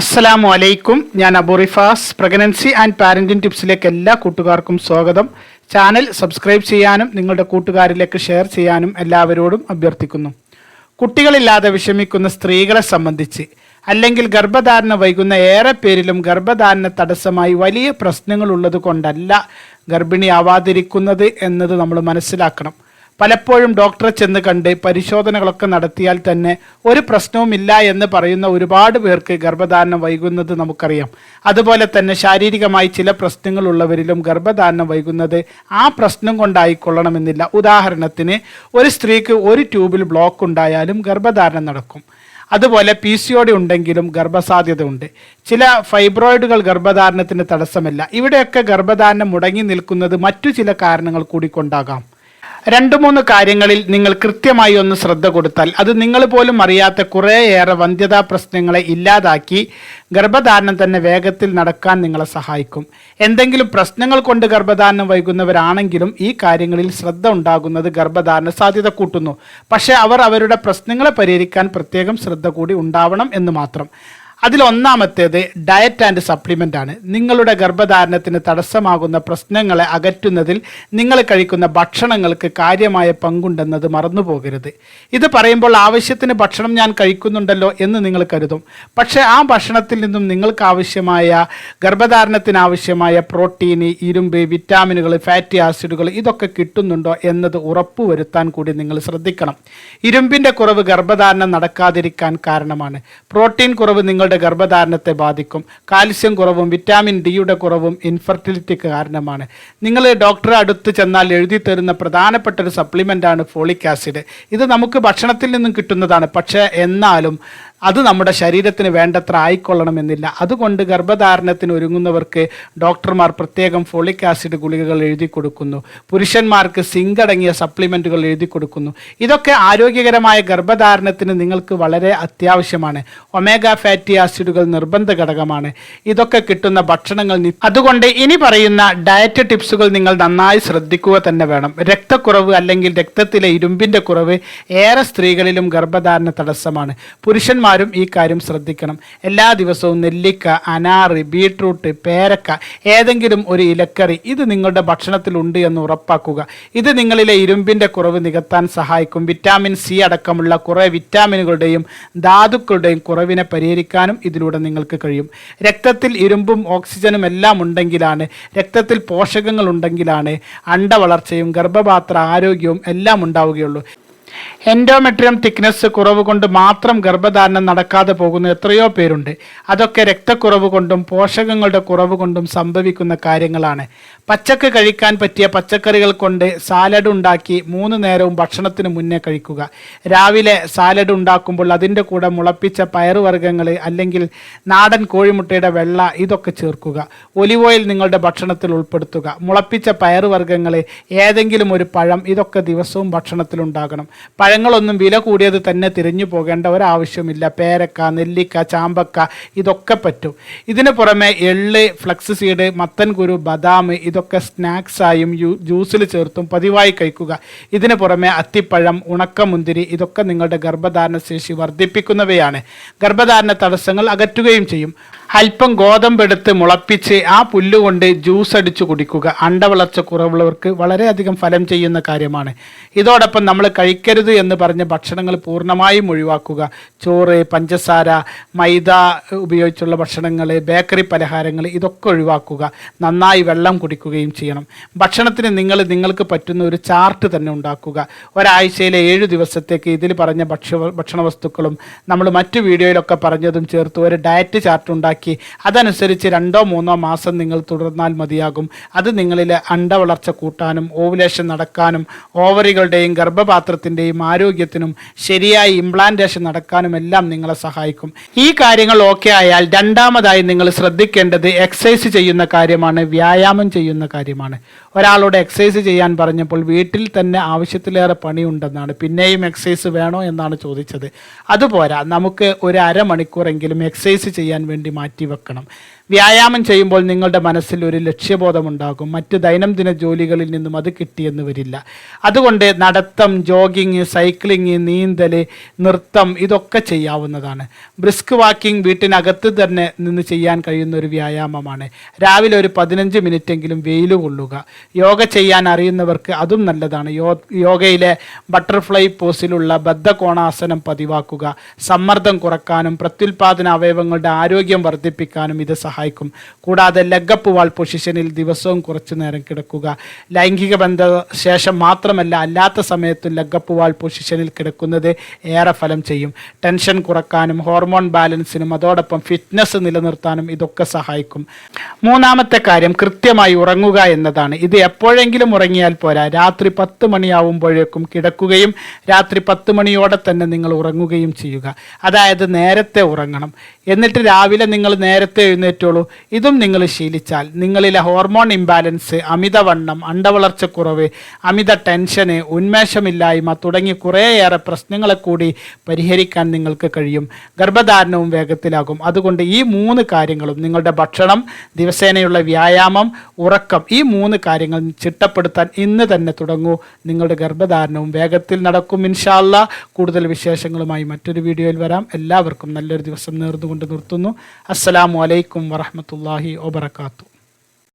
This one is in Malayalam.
അസ്സലാമു അലൈക്കും. ഞാൻ അബുറിഫാസ് പ്രഗ്നൻസി ആൻഡ് പാരന്റിംഗ് ടിപ്സിലേക്ക് എല്ലാ കൂട്ടുകാർക്കും സ്വാഗതം. ചാനൽ സബ്സ്ക്രൈബ് ചെയ്യാനും നിങ്ങളുടെ കൂട്ടുകാരിലേക്ക് ഷെയർ ചെയ്യാനും എല്ലാവരോടും അഭ്യർത്ഥിക്കുന്നു. കുട്ടികളില്ലാതെ വിഷമിക്കുന്ന സ്ത്രീകളെ സംബന്ധിച്ച് അല്ലെങ്കിൽ ഗർഭധാരണ വൈകുന്ന ഏറെ പേരിലും ഗർഭധാരണ തടസ്സമായി വലിയ പ്രശ്നങ്ങൾ ഉള്ളത് കൊണ്ടല്ല ഗർഭിണിയാവാതിരിക്കുന്നത് എന്നത് നമ്മൾ മനസ്സിലാക്കണം. പലപ്പോഴും ഡോക്ടറെ ചെന്ന് കണ്ട് പരിശോധനകളൊക്കെ നടത്തിയാൽ തന്നെ ഒരു പ്രശ്നവുമില്ല എന്ന് പറയുന്ന ഒരുപാട് പേർക്ക് ഗർഭധാരണം വൈകുന്നത് നമുക്കറിയാം. അതുപോലെ തന്നെ ശാരീരികമായി ചില പ്രശ്നങ്ങളുള്ളവരിലും ഗർഭധാരണം വൈകുന്നത് ആ പ്രശ്നം കൊണ്ടായിക്കൊള്ളണമെന്നില്ല. ഉദാഹരണത്തിന് ഒരു സ്ത്രീക്ക് ഒരു ട്യൂബിൽ ബ്ലോക്ക് ഉണ്ടായാലും ഗർഭധാരണം നടക്കും. അതുപോലെ പി സി ഒ ഡി ഉണ്ടെങ്കിലും ഗർഭസാധ്യത ഉണ്ട്. ചില ഫൈബ്രോയിഡുകൾ ഗർഭധാരണത്തിന് തടസ്സമല്ല. ഇവിടെയൊക്കെ ഗർഭധാരണം മുടങ്ങി നിൽക്കുന്നത് മറ്റു ചില കാരണങ്ങൾ കൂടി കൊണ്ടാകാം. രണ്ടു മൂന്ന് കാര്യങ്ങളിൽ നിങ്ങൾ കൃത്യമായി ഒന്ന് ശ്രദ്ധ കൊടുത്താൽ അത് നിങ്ങൾ പോലും അറിയാത്ത കുറേയേറെ വന്ധ്യതാ പ്രശ്നങ്ങളെ ഇല്ലാതാക്കി ഗർഭധാരണം തന്നെ വേഗത്തിൽ നടക്കാൻ നിങ്ങളെ സഹായിക്കും. എന്തെങ്കിലും പ്രശ്നങ്ങൾ കൊണ്ട് ഗർഭധാരണം വൈകുന്നവരാണെങ്കിലും ഈ കാര്യങ്ങളിൽ ശ്രദ്ധ ഉണ്ടാകുന്നത് ഗർഭധാരണ സാധ്യത കൂട്ടുന്നു. പക്ഷേ അവർ അവരുടെ പ്രശ്നങ്ങളെ പരിഹരിക്കാൻ പ്രത്യേകം ശ്രദ്ധ കൂടി ഉണ്ടാവണം എന്ന് മാത്രം. അതിലൊന്നാമത്തേത് ഡയറ്റ് ആൻഡ് സപ്ലിമെന്റ് ആണ്. നിങ്ങളുടെ ഗർഭധാരണത്തിന് തടസ്സമാകുന്ന പ്രശ്നങ്ങളെ അകറ്റുന്നതിൽ നിങ്ങൾ കഴിക്കുന്ന ഭക്ഷണങ്ങൾക്ക് കാര്യമായ പങ്കുണ്ടെന്നത് മറന്നുപോകരുത്. ഇത് പറയുമ്പോൾ ആവശ്യത്തിന് ഭക്ഷണം ഞാൻ കഴിക്കുന്നുണ്ടല്ലോ എന്ന് നിങ്ങൾ കരുതും. പക്ഷേ ആ ഭക്ഷണത്തിൽ നിന്നും നിങ്ങൾക്ക് ആവശ്യമായ ഗർഭധാരണത്തിന് ആവശ്യമായ ഇരുമ്പ് വിറ്റാമിനുകൾ ഫാറ്റി ആസിഡുകൾ ഇതൊക്കെ കിട്ടുന്നുണ്ടോ എന്നത് ഉറപ്പുവരുത്താൻ കൂടി നിങ്ങൾ ശ്രദ്ധിക്കണം. ഇരുമ്പിന്റെ കുറവ് ഗർഭധാരണം നടക്കാതിരിക്കാൻ കാരണമാണ്. പ്രോട്ടീൻ കുറവ് നിങ്ങളുടെ ഗർഭധാരണത്തെ ബാധിക്കും. കാൽസ്യം കുറവും വിറ്റാമിൻ ഡിയുടെ കുറവും ഇൻഫെർട്ടിലിറ്റിക്ക് കാരണമാണ്. നിങ്ങൾ ഡോക്ടറെ അടുത്ത് ചെന്നാൽ എഴുതി തരുന്ന പ്രധാനപ്പെട്ട ഒരു സപ്ലിമെന്റാണ് ഫോളിക് ആസിഡ് ഇത് നമുക്ക് ഭക്ഷണത്തിൽ നിന്നും കിട്ടുന്നതാണ്. പക്ഷേ എന്നാലും അത് നമ്മുടെ ശരീരത്തിന് വേണ്ടത്ര ആയിക്കൊള്ളണമെന്നില്ല. അതുകൊണ്ട് ഗർഭധാരണത്തിന് ഒരുങ്ങുന്നവർക്ക് ഡോക്ടർമാർ പ്രത്യേകം ഫോളിക് ആസിഡ് ഗുളികകൾ എഴുതി കൊടുക്കുന്നു. പുരുഷന്മാർക്ക് സിങ്ക് അടങ്ങിയ സപ്ലിമെന്റുകൾ എഴുതി കൊടുക്കുന്നു. ഇതൊക്കെ ആരോഗ്യകരമായ ഗർഭധാരണത്തിന് നിങ്ങൾക്ക് വളരെ അത്യാവശ്യമാണ്. ഒമേഗ ഫാറ്റി ആസിഡുകൾ നിർബന്ധ ഘടകമാണ്. ഇതൊക്കെ കിട്ടുന്ന ഭക്ഷണങ്ങൾ അതുകൊണ്ട് ഇനി പറയുന്ന ഡയറ്റ് ടിപ്സുകൾ നിങ്ങൾ നന്നായി ശ്രദ്ധിക്കുക തന്നെ വേണം. രക്തക്കുറവ് അല്ലെങ്കിൽ രക്തത്തിലെ ഇരുമ്പിന്റെ കുറവ് ഏറെ സ്ത്രീകളിലും ഗർഭധാരണ തടസ്സമാണ്. പുരുഷന്മാരും ഈ കാര്യം ശ്രദ്ധിക്കണം. എല്ലാ ദിവസവും നെല്ലിക്ക അനാറ് ബീട്രൂട്ട് പേരക്ക ഏതെങ്കിലും ഒരു ഇലക്കറി ഇത് നിങ്ങളുടെ ഭക്ഷണത്തിലുണ്ട് എന്ന് ഉറപ്പാക്കുക. ഇത് നിങ്ങളിലെ ഇരുമ്പിന്റെ കുറവ് നികത്താൻ സഹായിക്കും. വിറ്റാമിൻ സി അടക്കമുള്ള കുറേ വിറ്റാമിനുകളുടെയും ധാതുക്കളുടെയും കുറവിനെ പരിഹരിക്കാനും ഇതിലൂടെ നിങ്ങൾക്ക് കഴിയും. രക്തത്തിൽ ഇരുമ്പും ഓക്സിജനും എല്ലാം ഉണ്ടെങ്കിലാണ് രക്തത്തിൽ പോഷകങ്ങൾ ഉണ്ടെങ്കിലാണ് അണ്ടവളർച്ചയും ഗർഭപാത്ര ആരോഗ്യവും എല്ലാം ഉണ്ടാവുകയുള്ളൂ. എൻഡോമെട്രിയം തിക്നെസ് കുറവ് കൊണ്ട് മാത്രം ഗർഭധാരണം നടക്കാതെ പോകുന്ന എത്രയോ പേരുണ്ട്. അതൊക്കെ രക്തക്കുറവ് കൊണ്ടും പോഷകങ്ങളുടെ കുറവ് കൊണ്ടും സംഭവിക്കുന്ന കാര്യങ്ങളാണ്. പച്ചക്ക് കഴിക്കാൻ പറ്റിയ പച്ചക്കറികൾ കൊണ്ട് സാലഡ് ഉണ്ടാക്കി മൂന്ന് നേരവും ഭക്ഷണത്തിന് മുന്നേ കഴിക്കുക. രാവിലെ സാലഡ് ഉണ്ടാക്കുമ്പോൾ അതിന്റെ കൂടെ മുളപ്പിച്ച പയറുവർഗങ്ങൾ അല്ലെങ്കിൽ നാടൻ കോഴിമുട്ടയുടെ വെള്ള ഇതൊക്കെ ചേർക്കുക. ഒലിവ് ഓയിൽ നിങ്ങളുടെ ഭക്ഷണത്തിൽ ഉൾപ്പെടുത്തുക. മുളപ്പിച്ച പയറുവർഗങ്ങൾ ഏതെങ്കിലും ഒരു പഴം ഇതൊക്കെ ദിവസവും ഭക്ഷണത്തിലുണ്ടാകണം. പഴങ്ങളൊന്നും വില കൂടിയത് തന്നെ തിരിഞ്ഞു പോകേണ്ട ഒരാവശ്യമില്ല. പേരക്ക നെല്ലിക്ക ചാമ്പക്ക ഇതൊക്കെ പറ്റും. ഇതിന് പുറമെ എള്ള് ഫ്ലക്സ് സീഡ് മത്തൻകുരു ബദാം ഇതൊക്കെ സ്നാക്സായും ജ്യൂസിൽ ചേർത്തും പതിവായി കഴിക്കുക. ഇതിന് പുറമെ അത്തിപ്പഴം ഉണക്കമുന്തിരി ഇതൊക്കെ നിങ്ങളുടെ ഗർഭധാരണ ശേഷി വർദ്ധിപ്പിക്കുന്നവയാണ്. ഗർഭധാരണ തടസ്സങ്ങൾ അകറ്റുകയും ചെയ്യും. അല്പം ഗോതമ്പെടുത്ത് മുളപ്പിച്ച് ആ പുല്ലുകൊണ്ട് ജ്യൂസ് അടിച്ചു കുടിക്കുക. അണ്ടവളർച്ച കുറവുള്ളവർക്ക് വളരെയധികം ഫലം ചെയ്യുന്ന കാര്യമാണ്. ഇതോടൊപ്പം നമ്മൾ കഴിക്കരുത് എന്ന് പറഞ്ഞ ഭക്ഷണങ്ങൾ പൂർണമായും ഒഴിവാക്കുക. ചോറ് പഞ്ചസാര മൈദ ഉപയോഗിച്ചുള്ള ഭക്ഷണങ്ങൾ ബേക്കറി പലഹാരങ്ങൾ ഇതൊക്കെ ഒഴിവാക്കുക. നന്നായി വെള്ളം കുടിക്കുകയും ചെയ്യണം. ഭക്ഷണത്തിന് നിങ്ങൾ നിങ്ങൾക്ക് പറ്റുന്ന ഒരു ചാർട്ട് തന്നെ ഉണ്ടാക്കുക. ഒരാഴ്ചയിലെ ഏഴ് ദിവസത്തേക്ക് ഇതിൽ പറഞ്ഞ ഭക്ഷ്യ ഭക്ഷണ വസ്തുക്കളും നമ്മൾ മറ്റു വീഡിയോയിലൊക്കെ പറഞ്ഞതും ചേർത്ത് ഒരു ഡയറ്റ് ചാർട്ട് ഉണ്ടാക്കി അതനുസരിച്ച് രണ്ടോ മൂന്നോ മാസം നിങ്ങൾ തുടർന്നാൽ മതിയാകും. അത് നിങ്ങളിലെ അണ്ടവളർച്ച കൂട്ടാനും ഓവുലേഷൻ നടക്കാനും ഓവറികളുടെയും ഗർഭപാത്രത്തിന്റെയും ആരോഗ്യത്തിനും ശരിയായി ഇംപ്ലാന്റേഷൻ നടക്കാനും എല്ലാം നിങ്ങളെ സഹായിക്കും. ഈ കാര്യങ്ങൾ ഓക്കെ ആയാൽ രണ്ടാമതായി നിങ്ങൾ ശ്രദ്ധിക്കേണ്ടത് എക്സസൈസ് ചെയ്യുന്ന കാര്യമാണ് വ്യായാമം ചെയ്യുന്ന കാര്യമാണ്. ഒരാളോട് എക്സസൈസ് ചെയ്യാൻ പറഞ്ഞപ്പോൾ വീട്ടിൽ തന്നെ ആവശ്യത്തിലേറെ പണിയുണ്ടെന്നാണ്. പിന്നെയും എക്സസൈസ് വേണോ എന്നാണ് ചോദിച്ചത്. അതുപോരാ നമുക്ക് ഒരു അരമണിക്കൂറെങ്കിലും എക്സസൈസ് ചെയ്യാൻ വേണ്ടി മാറ്റി വെക്കണം. വ്യായാമം ചെയ്യുമ്പോൾ നിങ്ങളുടെ മനസ്സിൽ ഒരു ലക്ഷ്യബോധമുണ്ടാകും. മറ്റ് ദൈനംദിന ജോലികളിൽ നിന്നും അത് കിട്ടിയെന്ന് വരില്ല. അതുകൊണ്ട് നടത്തം ജോഗിങ് സൈക്ലിങ് നീന്തൽ നൃത്തം ഇതൊക്കെ ചെയ്യാവുന്നതാണ്. ബ്രിസ്ക് വാക്കിംഗ് വീട്ടിനകത്ത് തന്നെ നിന്ന് ചെയ്യാൻ കഴിയുന്ന ഒരു വ്യായാമമാണ്. രാവിലെ ഒരു പതിനഞ്ച് മിനിറ്റെങ്കിലും വെയിൽ കൊള്ളുക. യോഗ ചെയ്യാൻ അറിയുന്നവർക്ക് അതും നല്ലതാണ്. യോഗയിലെ ബട്ടർഫ്ലൈ പോസിലുള്ള ബദ്ധകോണാസനം പതിവാക്കുക. സമ്മർദ്ദം കുറക്കാനും പ്രത്യുൽപാദന അവയവങ്ങളുടെ ആരോഗ്യം വർദ്ധിപ്പിക്കാനും ഇത് സഹായിക്കും. കൂടാതെ ലെഗപ്പ് വാൾ പൊസിഷനിൽ ദിവസവും കുറച്ചു നേരം കിടക്കുക. ലൈംഗിക ബന്ധ ശേഷം മാത്രമല്ല അല്ലാത്ത സമയത്തും ലെഗപ്പ് വാൾ പൊസിഷനിൽ കിടക്കുന്നത് ഏറെ ഫലം ചെയ്യും. ടെൻഷൻ കുറക്കാനും ഹോർമോൺ ബാലൻസിനും അതോടൊപ്പം ഫിറ്റ്നസ് നിലനിർത്താനും ഇതൊക്കെ സഹായിക്കും. മൂന്നാമത്തെ കാര്യം കൃത്യമായി ഉറങ്ങുക എന്നതാണ്. ഇത് എപ്പോഴെങ്കിലും ഉറങ്ങിയാൽ പോരാ. രാത്രി പത്ത് മണിയാവുമ്പോഴേക്കും കിടക്കുകയും രാത്രി പത്ത് മണിയോടെ തന്നെ നിങ്ങൾ ഉറങ്ങുകയും ചെയ്യുക. അതായത് നേരത്തെ ഉറങ്ങണം. എന്നിട്ട് രാവിലെ നിങ്ങൾ നേരത്തെ എഴുന്നേറ്റുള്ളൂ ഇതും നിങ്ങൾ ശീലിച്ചാൽ നിങ്ങളിലെ ഹോർമോൺ ഇംബാലൻസ് അമിതവണ്ണം അണ്ടവളർച്ചക്കുറവ് അമിത ടെൻഷന് ഉന്മേഷമില്ലായ്മ തുടങ്ങി കുറേയേറെ പ്രശ്നങ്ങളെ കൂടി പരിഹരിക്കാൻ നിങ്ങൾക്ക് കഴിയും. ഗർഭധാരണവും വേഗത്തിലാകും. അതുകൊണ്ട് ഈ മൂന്ന് കാര്യങ്ങളും നിങ്ങളുടെ ഭക്ഷണം ദിവസേനയുള്ള വ്യായാമം ഉറക്കം ഈ മൂന്ന് കാര്യങ്ങൾ ചിട്ടപ്പെടുത്താൻ ഇന്ന് തന്നെ തുടങ്ങൂ. നിങ്ങളുടെ ഗർഭധാരണവും വേഗത്തിൽ നടക്കും ഇൻഷാല്ല. കൂടുതൽ വിശേഷങ്ങളുമായി മറ്റൊരു വീഡിയോയിൽ വരാം. എല്ലാവർക്കും നല്ലൊരു ദിവസം നേർന്നുകൊണ്ട് നിർത്തുന്നു. അസ്സലാമു അലൈക്കും വറഹമത്തല്ലാഹി വബർക്കാത്തു